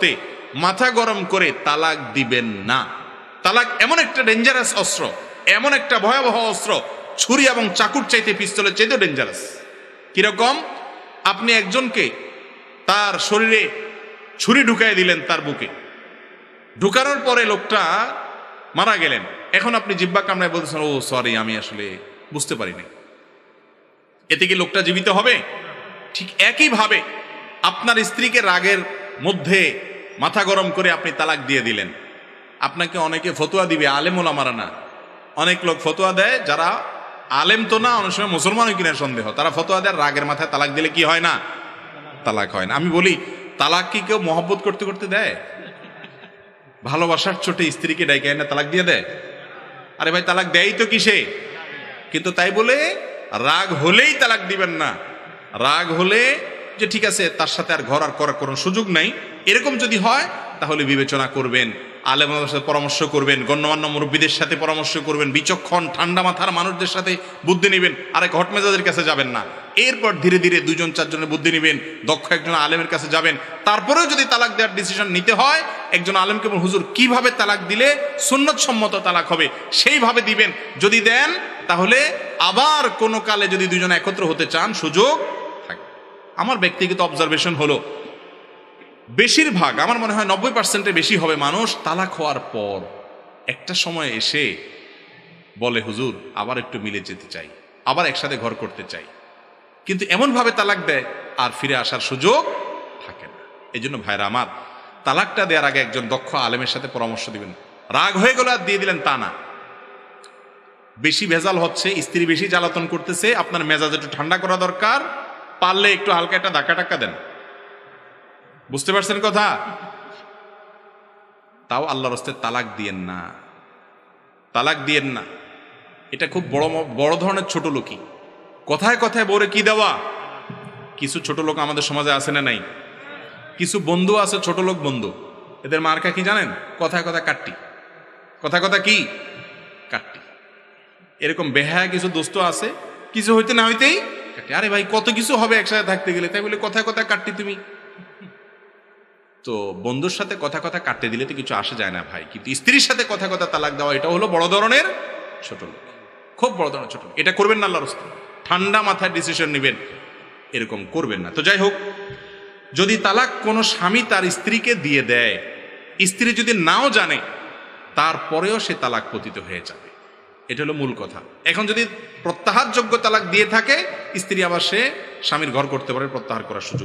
তে মাথা গরম করে তালাক দিবেন না। তালাক এমন একটা ডেঞ্জারাস অস্ত্র, এমন একটা ভয়াবহ অস্ত্র, ছুরি এবং চাকুর চাইতে পিস্তলের চাইতে ডেঞ্জারাস কীরকম? আপনি একজনকে তার শরীরে ছুরি ঢুকাই দিলেন তার বুকে। ঢুকানোর পরে লোকটা মারা গেলেন। এখন আপনি জিব্বা কামড়ায় বলতেছেন, ও সরি আমি আসলে বুঝতে পারিনি। এতে কি লোকটা জীবিত হবে? ঠিক একইভাবে আপনার স্ত্রীকে রাগের মধ্যে মাথা গরম করে আপনি তালাক দিয়ে দিলেন। আপনাকে অনেকে ফতোয়া দিবে আলেম ওলামারা না। অনেক লোক ফতোয়া দেয়, যারা আলেম তো না, অনেক সময় মুসলমানও কিনা সন্দেহ। তারা ফতোয়া দেয়, রাগের মাথায় তালাক দিলে কি হয় না? তালাক হয় না। আমি বলি, তালাক কি কেউ মহব্বত করতে করতে দেয়? ভালোবাসার ছোটে স্ত্রীকে ডাইকে না তালাক দিয়ে দেয়? আরে ভাই, তালাক দেয় তো কিসে? কিন্তু তাই বলে, রাগ হলেই তালাক দিবেন না। রাগ হলে যে ঠিক আছে, তার সাথে আর ঘর আর করার কোনো সুযোগ নাই। এরকম যদি হয়, তাহলে বিবেচনা করবেন, আলেমদের সাথে পরামর্শ করবেন, গণ্যমান্য মুরব্বীদের সাথে পরামর্শ করবেন, বিচক্ষণ, ঠান্ডা মাথার মানুষদের সাথে বুদ্ধি নেবেন আরেক হটমেজাদের কাছে যাবেন না। এরপর ধীরে ধীরে দুজন চারজনের বুদ্ধি নেবেন, দক্ষ একজন আলেমের কাছে যাবেন। তারপরেও যদি তালাক দেওয়ার ডিসিশন নিতে হয়, একজন আলেমকে হুজুর, কীভাবে তালাক দিলে সুন্নত সম্মত তালাক হবে? সেইভাবে দিবেন। যদি দেন, তাহলে আবার কোনো কালে যদি দুজন একত্র হতে চান, সুযোগ আমার ব্যক্তিগত অবজারভেশন হলো, বেশিরভাগ, আমার মনে হয় নব্বই পার্সেন্টে বেশি হবে মানুষ তালাক হওয়ার পর একটা সময় এসে বলে, হুজুর, আবার একটু মিলে যেতে চাই, আবার একসাথে ঘর করতে চাই। কিন্তু এমনভাবে তালাক দেয়, আর ফিরে আসার সুযোগ থাকে না। এই জন্য ভাইরা আমার, তালাকটা দেওয়ার আগে একজন দক্ষ আলেমের সাথে পরামর্শ দিবেন। রাগ হয়ে গেল আর দিয়ে দিলেন তা না। বেশি ভেজাল হচ্ছে, স্ত্রী বেশি জ্বালাতন করতেছে, আপনার মেজাজ একটু ঠান্ডা করা দরকার পারলে একটু হালকা একটা ধাক্কা টাক্কা দেন। বুঝতে পারছেন কথা? তাও আল্লাহর হস্তে তালাক দিয়েন না। তালাক দিয়েন না। এটা খুব বড় বড় ধরনের ছোট লোকই। কথায় কথায় বলে কি দেওয়া? কিছু ছোট লোক আমাদের সমাজে আছে না নাই? কিছু বন্ধু আছে, ছোট লোক বন্ধু। এদের মার্কা কি জানেন? কথায় কথা কাটটি। কথা কথা কি? কাটটি। এরকম বেহায়া কিছু দোস্ত আছে? কিছু হইতে না হইতেই কাটটি আরে ভাই, কত কিছু হবে একসাথে থাকতে গেলে? তাই বলে কথা কথায় কাটটি তুমি। তো বন্ধুর সাথে কথা কথা কাটতে দিলে তো কিছু আসে যায় না ভাই। কিন্তু স্ত্রীর সাথে কথা কথা তালাক দেওয়া, এটা হলো বড় ধরনের ছোট লোক। খুব বড় ধরনের ছোট এটা করবেন না আল্লাহর রাস্তায়। ঠান্ডা মাথায় ডিসিশন নেবেন। এরকম করবেন না। তো যাই হোক, যদি তালাক কোনো স্বামী তার স্ত্রীকে দিয়ে দেয়, স্ত্রী যদি নাও জানে, তারপরেও সে তালাক পতিত হয়ে যাবে। এটা হলো মূল কথা। এখন যদি প্রত্যাহারযোগ্য তালাক দিয়ে থাকে স্ত্রী আবার সে স্বামীর ঘর করতে পারে প্রত্যাহার করার সুযোগ।